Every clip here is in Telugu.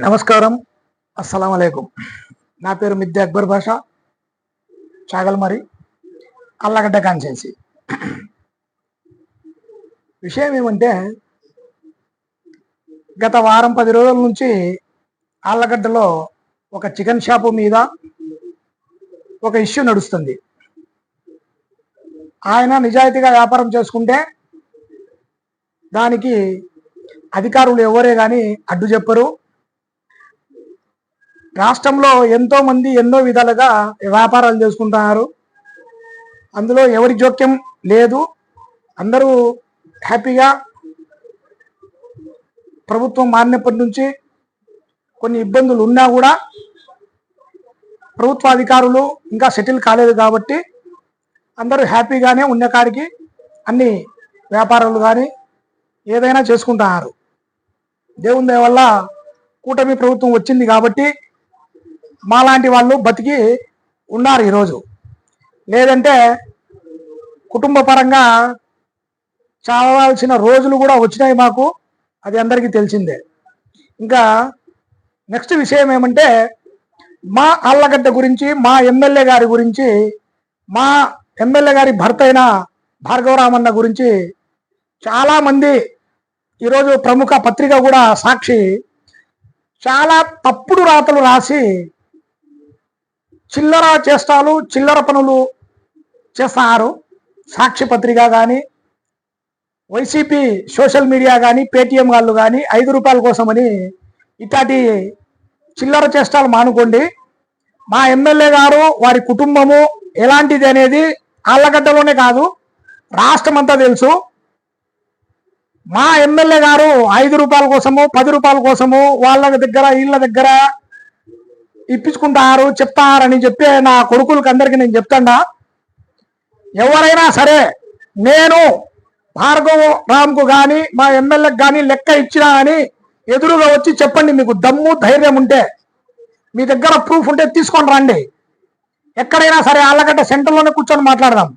నమస్కారం. అస్సలం అయికం నా పేరు మిద్దె అక్బర్ భాష. చాగల్మరి. అల్లగడ్డ కాన్సెన్సీ విషయం ఏమంటే గత వారం పది రోజుల నుంచి ఆళ్ళగడ్డలో ఒక చికెన్ షాపు మీద ఒక ఇష్యూ నడుస్తుంది. ఆయన నిజాయితీగా వ్యాపారం చేసుకుంటే దానికి అధికారులు ఎవరే కానీ అడ్డు చెప్పరు. రాష్ట్రంలో ఎంతో మంది ఎన్నో విధాలుగా వ్యాపారాలు చేసుకుంటున్నారు. అందులో ఎవరి జోక్యం లేదు. అందరూ హ్యాపీగా ప్రభుత్వం మారినప్పటి నుంచి కొన్ని ఇబ్బందులు ఉన్నా కూడా ప్రభుత్వ అధికారులు ఇంకా సెటిల్ కాలేదు కాబట్టి అందరూ హ్యాపీగానే ఉన్న కాడికి అన్ని వ్యాపారాలు కానీ ఏదైనా చేసుకుంటున్నారు. దేవుని దయ వల్ల కూటమి ప్రభుత్వం వచ్చింది కాబట్టి మాలాంటి వాళ్ళు బతికి ఉన్నారు ఈరోజు. లేదంటే కుటుంబ పరంగా చావాల్సిన రోజులు కూడా వచ్చినాయి మాకు అది అందరికీ తెలిసిందే. ఇంకా నెక్స్ట్ విషయం ఏమంటే మా అల్లగడ్డ గురించి మా ఎమ్మెల్యే గారి గురించి మా ఎమ్మెల్యే గారి భర్త అయిన భార్గవరామన్న గురించి చాలామంది ఈరోజు ప్రముఖ పత్రిక కూడా సాక్షి చాలా తప్పుడు రాతలు రాసి చిల్లర చేష్టాలు చిల్లర పనులు చేస్తున్నారు. సాక్షి పత్రిక కానీ వైసీపీ సోషల్ మీడియా కానీ పేటీఎం వాళ్ళు కానీ ఐదు రూపాయల కోసమని ఇట్లాంటి చిల్లర చేష్టాలు మానుకోండి. మా ఎమ్మెల్యే గారు వారి కుటుంబము ఎలాంటిది అనేది ఆళ్ళగడ్డలోనే కాదు రాష్ట్రం అంతా తెలుసు. మా ఎమ్మెల్యే గారు ఐదు రూపాయల కోసము పది రూపాయల కోసము వాళ్ళ దగ్గర వీళ్ళ దగ్గర ఇప్పించుకుంటారు చెప్తారని చెప్పే నా కొడుకులకి అందరికీ నేను చెప్తాడా. ఎవరైనా సరే నేను భార్గవ రామ్కు కానీ మా ఎమ్మెల్యేకి కానీ లెక్క ఇచ్చినా అని ఎదురుగా వచ్చి చెప్పండి మీకు దమ్ము ధైర్యం ఉంటే మీ దగ్గర ప్రూఫ్ ఉంటే తీసుకొని రండి. ఎక్కడైనా సరే ఆళ్ళగడ్డ సెంటర్లోనే కూర్చొని మాట్లాడదాం.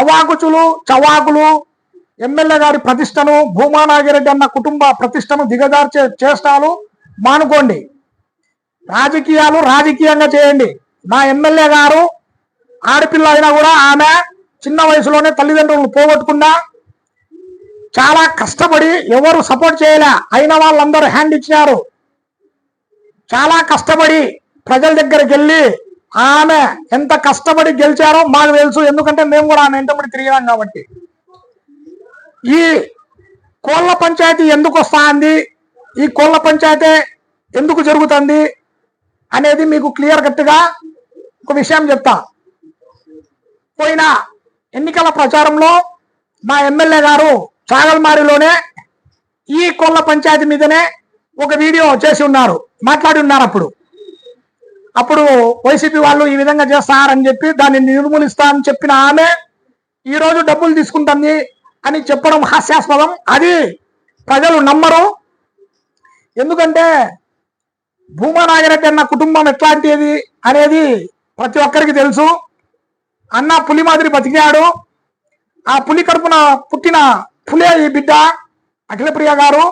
అవాకుచులు చవాకులు ఎమ్మెల్యే గారి ప్రతిష్టను భూమా నాగిరెడ్డి అన్న కుటుంబ ప్రతిష్టను దిగజార్చే చేష్టాలు మానుకోండి. రాజకీయాలు రాజకీయంగా చేయండి. మా ఎమ్మెల్యే గారు ఆడపిల్ల అయినా కూడా ఆమె చిన్న వయసులోనే తల్లిదండ్రులను పోగొట్టుకున్నా చాలా కష్టపడి ఎవరు సపోర్ట్ చేయలే. అయిన వాళ్ళందరూ హ్యాండ్ ఇచ్చినారు. చాలా కష్టపడి ప్రజల దగ్గరికి వెళ్ళి ఆమె ఎంత కష్టపడి గెలిచారో మాకు తెలుసు. ఎందుకంటే మేము కూడా ఆమె ఎంతబడి తిరిగినాం కాబట్టి. ఈ కోళ్ళ పంచాయతీ ఎందుకు వస్తా ఈ కోళ్ళ పంచాయతీ ఎందుకు జరుగుతుంది? అనేది మీకు క్లియర్ కట్గా ఒక విషయం చెప్తా. పోయిన ఎన్నికల ప్రచారంలో మా ఎమ్మెల్యే గారు చాగల్మారిలోనే ఈ కొల్ల పంచాయతీ మీదనే ఒక వీడియో చేసి ఉన్నారు మాట్లాడి ఉన్నారు అప్పుడు. అప్పుడు వైసీపీ వాళ్ళు ఈ విధంగా చేస్తారని చెప్పి దాన్ని నిర్మూలిస్తా అని చెప్పిన ఆమె ఈరోజు డబ్బులు తీసుకుంటుంది అని చెప్పడం హాస్యాస్పదం. అది ప్రజలు నమ్మరు. ఎందుకంటే భూమా నాగిరెడ్డి అన్న కుటుంబం ఎట్లాంటిది అనేది ప్రతి ఒక్కరికి తెలుసు. అన్న పులి మాదిరి బతికాడు ఆ పులి కడుపున పుట్టిన పులే ఈ బిడ్డ అఖిలప్రియ గారు.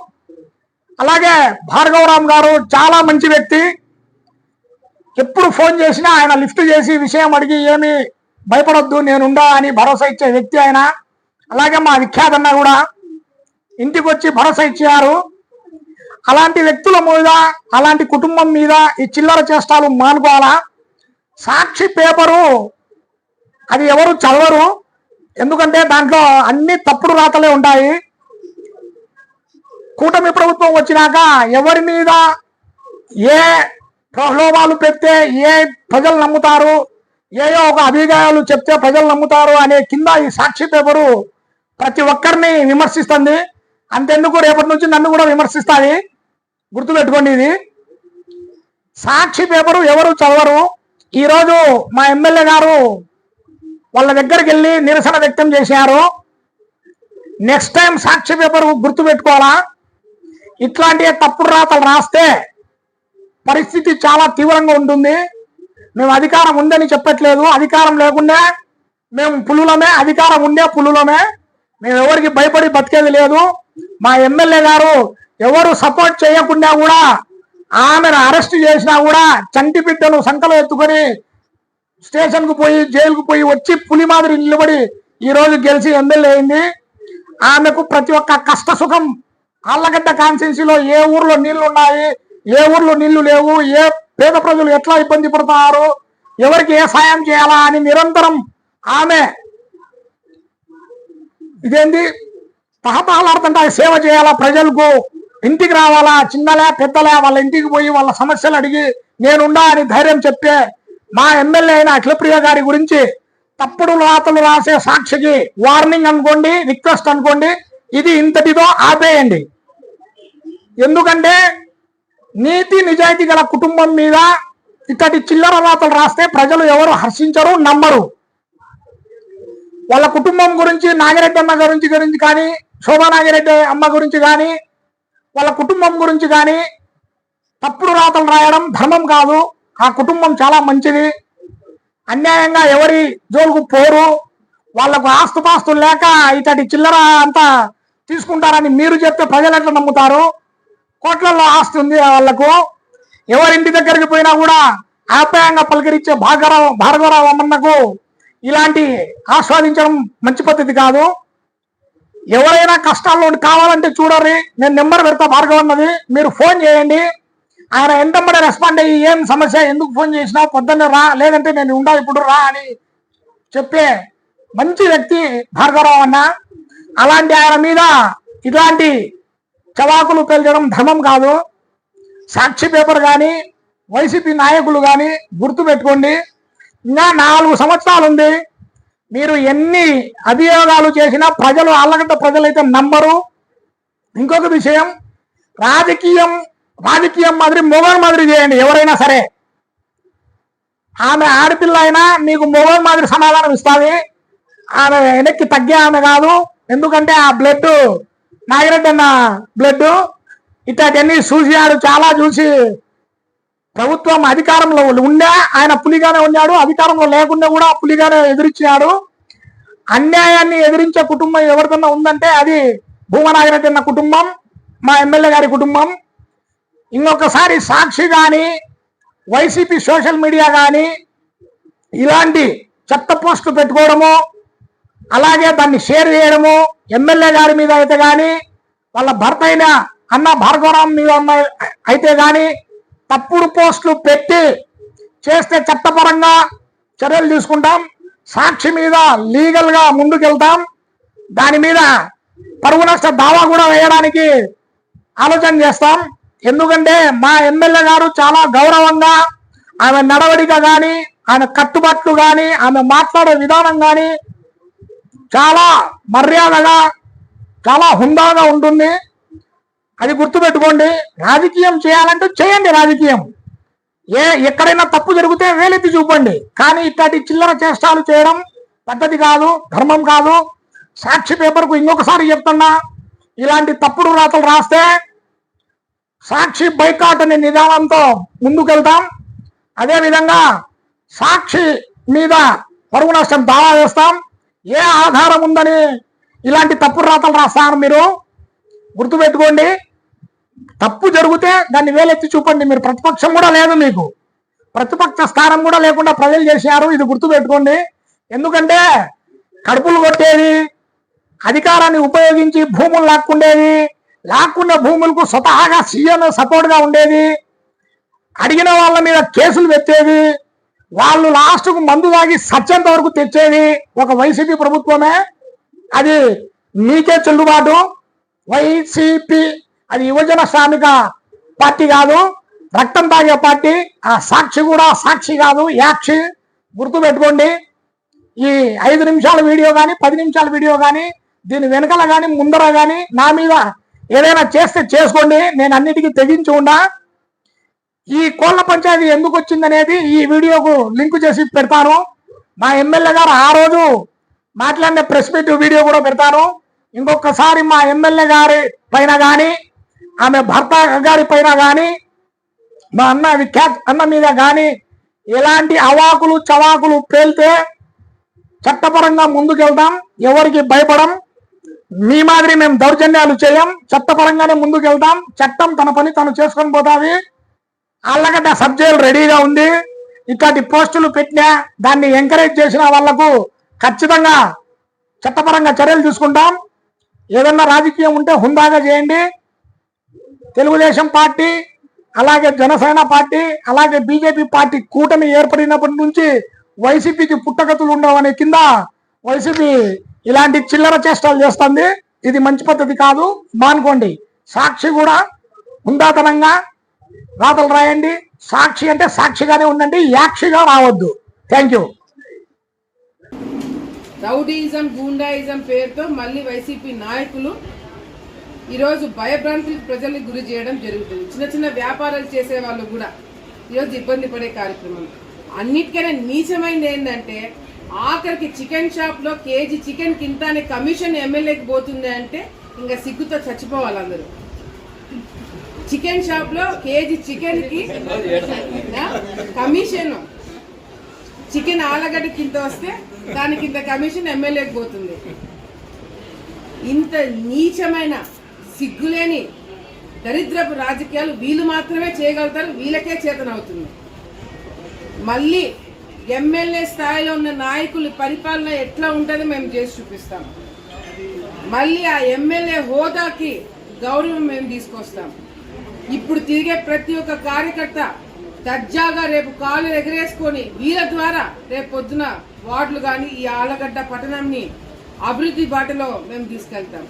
అలాగే భార్గవరామ్ గారు చాలా మంచి వ్యక్తి. ఎప్పుడు ఫోన్ చేసినా ఆయన లిఫ్ట్ చేసి విషయం అడిగి ఏమి భయపడొద్దు నేనుండా అని భరోసా ఇచ్చే వ్యక్తి ఆయన. అలాగే మా విఖ్యాతన్న కూడా. ఇంటికి వచ్చి భరోసా ఇచ్చారు. అలాంటి వ్యక్తుల మీద అలాంటి కుటుంబం మీద ఈ చిల్లర చేష్టాలు మానుకోవాలా? సాక్షి పేపరు అది ఎవరు చదవరు. ఎందుకంటే దాంట్లో అన్ని తప్పుడు రాతలే ఉంటాయి. కూటమి ప్రభుత్వం వచ్చినాక ఎవరి మీద ఏ ప్రలోభాలు పెడితే ఏ ప్రజలు నమ్ముతారు ఏయో ఒక అభిప్రాయాలు చెప్తే ప్రజలు నమ్ముతారు అనే కింద ఈ సాక్షి పేపరు ప్రతి ఒక్కరిని విమర్శిస్తుంది. అంతెందుకు రేపటి నుంచి నన్ను కూడా విమర్శిస్తాయి గుర్తుపెట్టుకోండి ఇది. సాక్షి పేపరు ఎవరు చదవరు. ఈరోజు మా ఎమ్మెల్యే గారు వాళ్ళ దగ్గరికి వెళ్ళి నిరసన వ్యక్తం చేశారు. నెక్స్ట్ టైం సాక్షి పేపర్ గుర్తుపెట్టుకోవాలా? ఇట్లాంటి తప్పుడు రాతలు రాస్తే పరిస్థితి చాలా తీవ్రంగా ఉంటుంది. మేము అధికారం ఉందని చెప్పట్లేదు. అధికారం లేకుండా మేము పులులమే అధికారం ఉండే పులులమే. మేము ఎవరికి భయపడి బతికేది లేదు. మా ఎమ్మెల్యే గారు ఎవరు సపోర్ట్ చేయకుండా కూడా ఆమెను అరెస్ట్ చేసినా కూడా చంటి బిడ్డను సంకలో ఎత్తుకొని స్టేషన్కు పోయి జైలుకు పోయి వచ్చి పులి మాదిరి నిలబడి ఈరోజు గెలిచి ఎమ్మెల్యే అయింది. ఆమెకు ప్రతి ఒక్క కష్ట సుఖం ఆళ్ళగడ్డ కాన్స్టిట్యున్సీలో ఏ ఊర్లో నీళ్ళు ఉన్నాయి ఏ ఊర్లో నీళ్ళు లేవు ఏ పేద ప్రజలు ఎట్లా ఇబ్బంది పడుతున్నారు ఎవరికి ఏ సాయం చేయాలా అని నిరంతరం ఆమె ఇదేంది తహతహలాడుతుంటే సేవ చేయాలా ప్రజలకు? ఇంటికి రావాలా చిన్నలే పెద్దలే వాళ్ళ ఇంటికి పోయి వాళ్ళ సమస్యలు అడిగి నేనుండా అని ధైర్యం చెప్తే మా ఎమ్మెల్యే అయిన అఖిలప్రియ గారి గురించి తప్పుడు రాతలు రాసే సాక్షికి వార్నింగ్ అనుకోండి రిక్వెస్ట్ అనుకోండి ఇది ఇంతటితో ఆపేయండి. ఎందుకంటే నీతి నిజాయితీ గల కుటుంబం మీద ఇక్కడి చిల్లర రాతలు రాస్తే ప్రజలు ఎవరు హర్షించరు నమ్మరు. వాళ్ళ కుటుంబం గురించి నాగిరెడ్డి అమ్మ గురించి గురించి కానీ శోభా నాగిరెడ్డి అమ్మ గురించి కానీ వాళ్ళ కుటుంబం గురించి కానీ తప్పుడు రాతలు రాయడం ధర్మం కాదు. ఆ కుటుంబం చాలా మంచిది. అన్యాయంగా ఎవరి జోలుకు పోరు. వాళ్ళకు ఆస్తుపాస్తులు లేక ఇతడి చిల్లర అంతా తీసుకుంటారని మీరు చెప్తే ప్రజలు ఎట్లా నమ్ముతారు? కోట్లలో ఆస్తి ఉంది వాళ్ళకు ఎవరింటి దగ్గరికి పోయినా కూడా ఆప్యాయంగా పలకరించే భాగరావు భార్గవరావు అమ్మన్నకు ఇలాంటి ఆస్వాదించడం మంచి పద్ధతి కాదు. ఎవరైనా కష్టాల్లో కావాలంటే చూడండి. నేను నెంబర్ పెడతా భార్గవ్ అన్నది. మీరు ఫోన్ చేయండి. ఆయన ఎంతమ్మడే రెస్పాండ్ అయ్యి ఏం సమస్య ఎందుకు ఫోన్ చేసినావు పొద్దున్నే రా లేదంటే నేను ఉండా ఇప్పుడు రా అని చెప్పే మంచి వ్యక్తి భార్గవరావు అన్న. అలాంటి ఆయన మీద ఇలాంటి చవాకులు పేల్చడం ధర్మం కాదు. సాక్షి పేపర్ కానీ వైసీపీ నాయకులు కానీ గుర్తు పెట్టుకోండి. ఇంకా నాలుగు సంవత్సరాలు ఉంది మీరు ఎన్ని అభియోగాలు చేసినా ప్రజలు అల్లగడ్డ ప్రజలైతే నమ్మరు ఇంకొక విషయం రాజకీయం రాజకీయం మాదిరి మొగన్ మాదిరి చేయండి ఎవరైనా సరే. ఆమె ఆడపిల్ల అయినా మీకు మొగన్ మాదిరి సమాధానం ఇస్తుంది. ఆమె వెనక్కి తగ్గే ఆమె కాదు. ఎందుకంటే ఆ బ్లడ్ నాగిరెడ్డి అన్న బ్లడ్ ఇట్లాంటివన్నీ చూసినాడు చాలా చూసి ప్రభుత్వం అధికారంలో ఉండే ఆయన పులిగానే ఉన్నాడు అధికారంలో లేకుండా కూడా పులిగానే ఎదిరించాడు అన్యాయాన్ని ఎదిరించే కుటుంబం ఎవరికన్నా ఉందంటే అది భూమనాగిరెడ్డి అన్న కుటుంబం మా ఎమ్మెల్యే గారి కుటుంబం. ఇంకొకసారి సాక్షి కానీ వైసీపీ సోషల్ మీడియా కానీ ఇలాంటి చెత్త పోస్టులు పెట్టుకోవడము అలాగే దాన్ని షేర్ చేయడము ఎమ్మెల్యే గారి మీద అయితే కానీ వాళ్ళ భర్త అయిన అన్న భార్గవరామ్ మీద ఉన్న అయితే కానీ తప్పుడు పోస్టులు పెట్టి చేస్తే చట్టపరంగా చర్యలు తీసుకుంటాం. సాక్షి మీద లీగల్గా ముందుకెళ్తాం. దాని మీద పరువు నష్ట దావా కూడా వేయడానికి ఆలోచన చేస్తాం. ఎందుకంటే మా ఎమ్మెల్యే గారు చాలా గౌరవంగా ఆమె నడవడిక కానీ ఆమె కట్టుబాట్లు కానీ ఆమె మాట్లాడే విధానం కానీ చాలా మర్యాదగా చాలా హుందాగా ఉంటుంది. అది గుర్తుపెట్టుకోండి. రాజకీయం చేయాలంటే చేయండి రాజకీయం. ఏ ఎక్కడైనా తప్పు జరిగితే వేలెత్తి చూపండి. కానీ ఇట్లాంటి చిల్లర చేష్టాలు చేయడం పద్ధతి కాదు ధర్మం కాదు. సాక్షి పేపర్కు ఇంకొకసారి చెప్తున్నా ఇలాంటి తప్పుడు రాతలు రాస్తే సాక్షి బైకాట్ అనే నిదానంతో ముందుకెళ్తాం. అదేవిధంగా సాక్షి మీద పరుగు నష్టం దావా వేస్తాం. ఏ ఆధారం ఉందని ఇలాంటి తప్పుడు రాతలు రాస్తారు మీరు? గుర్తుపెట్టుకోండి. తప్పు జరిగితే దాన్ని వేలెత్తి చూపండి. మీరు ప్రతిపక్షం కూడా లేదు మీకు. ప్రతిపక్ష స్థానం కూడా లేకుండా ప్రజలు చేశారు. ఇది గుర్తుపెట్టుకోండి. ఎందుకంటే కడుపులు కొట్టేది అధికారాన్ని ఉపయోగించి భూములు లాక్కుండేది లాక్కున్న భూములకు స్వతహాగా సీఎం సపోర్ట్గా ఉండేది అడిగిన వాళ్ళ మీద కేసులు పెట్టేది వాళ్ళు లాస్ట్కు మందు తాగి సత్యంత వరకు తెచ్చేది ఒక వైసీపీ ప్రభుత్వమే. అది మీకే చెల్లుబాటు. వైసీపీ అది యువజన శ్రామిక పార్టీ కాదు రక్తం తాగే పార్టీ. ఆ సాక్షి కూడా సాక్షి కాదు యాక్షి. గుర్తు పెట్టుకోండి ఈ ఐదు నిమిషాల వీడియో కానీ పది నిమిషాల వీడియో కానీ దీని వెనకల కానీ ముందర కానీ నా మీద ఏదైనా చేస్తే చేసుకోండి. నేను అన్నిటికీ తెగించి ఉండా. ఈ కోళ్ళ పంచాయతీ ఎందుకు వచ్చిందనేది ఈ వీడియోకు లింక్ చేసి పెడతాను. మా ఎమ్మెల్యే గారు ఆ రోజు మాట్లాడిన ప్రెస్ మీట్ వీడియో కూడా పెడతాను. ఇంకొకసారి మా ఎమ్మెల్యే గారి పైన కానీ ఆమె భర్త గారి పైన కానీ మా అన్న విఖ్యాత్ అన్న మీద కానీ ఎలాంటి అవాకులు చవాకులు పేలితే చట్టపరంగా ముందుకెళ్తాం ఎవరికి భయపడం మీ మాదిరి మేము దౌర్జన్యాలు చేయం చట్టపరంగానే ముందుకెళ్తాం చట్టం తన పని తను చేసుకొని పోతాది. అల్లగడ్డ సబ్ రెడీగా ఉంది. ఇట్లాంటి పోస్టులు పెట్టినా దాన్ని ఎంకరేజ్ చేసిన వాళ్ళకు ఖచ్చితంగా చట్టపరంగా చర్యలు తీసుకుంటాం. ఏదన్నా రాజకీయం ఉంటే హుందాగా చేయండి. తెలుగుదేశం పార్టీ అలాగే జనసేన పార్టీ అలాగే బీజేపీ పార్టీ కూటమి ఏర్పడినప్పటి నుంచి వైసీపీకి పుట్టగతులు ఉండవనే కింద వైసీపీ ఇలాంటి చిల్లర చేష్టాలు చేస్తుంది. ఇది మంచి పద్ధతి కాదు. మానుకోండి. సాక్షి కూడా హుందాతనంగా రాతలు రాయండి. సాక్షి అంటే సాక్షిగానే ఉండండి. యాక్షిగా రావద్దు. Thank you. రౌడీయిజం గూండాయిజం పేరుతో మళ్ళీ వైసీపీ నాయకులు ఈరోజు భయభ్రాంతులకు ప్రజల్ని గురి చేయడం జరుగుతుంది. చిన్న చిన్న వ్యాపారాలు చేసే వాళ్ళు కూడా ఈరోజు ఇబ్బంది పడే కార్యక్రమం. అన్నిటికైనా నీచమైనది ఏంటంటే ఆఖరికి చికెన్ షాప్లో కేజీ చికెన్ కింద కమిషన్ ఎమ్మెల్యేకి పోతుంది అంటే ఇంకా సిగ్గుతో చచ్చిపోవాలి అందరూ. చికెన్ షాప్లో కేజీ చికెన్కి కమిషన్. చికెన్ ఆలగడ్డ కింద వస్తే దానికి ఇంత కమిషన్ ఎమ్మెల్యేకి పోతుంది. ఇంత నీచమైన సిగ్గులేని దరిద్రపు రాజకీయాలు వీళ్ళు మాత్రమే చేయగలుగుతారు వీళ్ళకే చేతనవుతుంది. మళ్ళీ ఎమ్మెల్యే స్థాయిలో ఉన్న నాయకులు పరిపాలన ఎట్లా ఉంటుందో మేము చేసి చూపిస్తాం. మళ్ళీ ఆ ఎమ్మెల్యే హోదాకి గౌరవం మేము తీసుకొస్తాం. ఇప్పుడు తిరిగే ప్రతి ఒక్క కార్యకర్త దర్జాగా రేపు కాళ్ళు ఎగరేసుకొని వీళ్ళ ద్వారా రేపు పొద్దున వార్డులు కానీ ఈ ఆలగడ్డ పట్టణంని అభివృద్ధి బాటలో మేము తీసుకెళ్తాం.